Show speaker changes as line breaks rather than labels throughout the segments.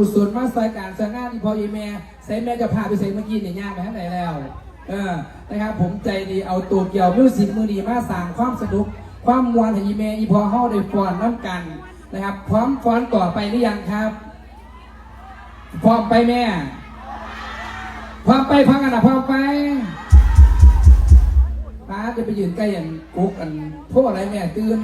กุศลมาใส่การสร้างงานที่พออีแม่ใส่แม่จะพาไปใส่เมื่อกี้เนี่ยย่างไปข้งไหนแล้ว เออนะครับผมใจดีเอาตัวเกี่ยวมิวสิกมือดีมาสร้างความสนุก ความมวลให้อีแม่อีพอเฮาได้ฟ้อนน้ำกันนะครับ พร้อมฟ้อนต่อไปหรือยังครับ พร้อมไปแม่ พร้อมไปพังกันนะพร้อมไปป้าจะไปยืนใกล้อย่างกุ๊กอันพวกอะไรแม่ตื่น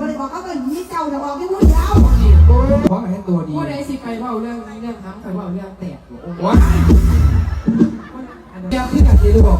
บริบอ
กเขา
ก็หนีเจ้าเดี๋ออกที่พูดเดียวเพราะเห็ตัวดี
ผู้ใดสิไปเล่าเรื่องนี้เรื่องทั้งไปเล่าเรื่องแตกโอ้โห
เดี๋ยว
พี่กับ
พี่
รู้บ
อก